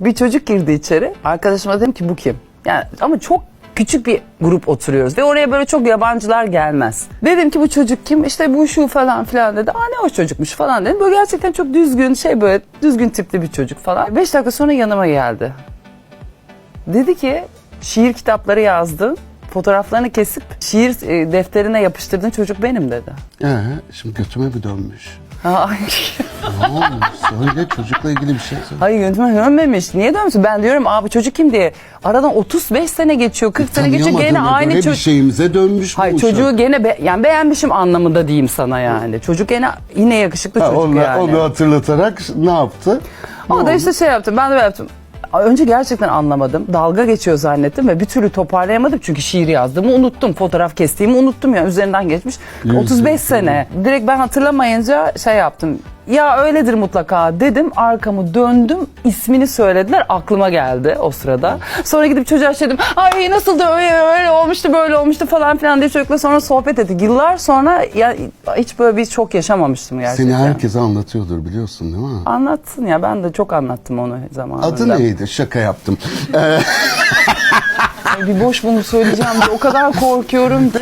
Bir çocuk girdi içeri. Arkadaşıma dedim ki bu kim? Yani ama çok küçük bir grup oturuyoruz ve oraya böyle çok yabancılar gelmez. Dedim ki bu çocuk kim? İşte bu şu falan filan dedi. Aa ne hoş çocukmuş falan dedim. Böyle gerçekten çok düzgün şey böyle düzgün tipli bir çocuk falan. Beş dakika sonra yanıma geldi. Dedi ki şiir kitapları yazdın. Fotoğraflarını kesip şiir e, defterine yapıştırdığın çocuk benim dedi. Ee, şimdi götüme mi dönmüş? Ha, Ne olmuş? Söyle çocukla ilgili bir şey söyle. Hayır yönetmen dönmemiş. Niye dönmüşsün? Ben diyorum abi çocuk kim diye. Aradan 35 sene geçiyor, 40 sene geçiyor. Gene Tanıyamadığına aynı göre bir çocuk. şeyimize dönmüş Hayır bu çocuğu uşak. gene be- yani beğenmişim anlamında diyeyim sana yani. Çocuk gene yine yakışıklı Ha, çocuk onu, yani. onu hatırlatarak ne yaptı? O Ne da oldu? işte şey yaptım. Ben de böyle yaptım. Önce gerçekten anlamadım. Dalga geçiyor zannettim ve bir türlü toparlayamadım. Çünkü şiir yazdığımı unuttum. Fotoğraf kestiğimi unuttum ya. Üzerinden geçmiş. Yüz 35 yıl. sene. Direkt ben hatırlamayınca şey yaptım. Ya öyledir mutlaka dedim. Arkamı döndüm. ismini söylediler. Aklıma geldi o sırada. Sonra gidip çocuğa şey dedim. Ay nasıl da öyle, öyle olmuştu böyle olmuştu falan filan diye çocukla sonra sohbet ettik. Yıllar sonra ya hiç böyle bir çok yaşamamıştım gerçekten. Seni herkese anlatıyordur biliyorsun değil mi? Anlatsın ya ben de çok anlattım onu zamanında. Adı neydi? Şaka yaptım. Ee, Bir boş bunu söyleyeceğim diye o kadar korkuyorum ki.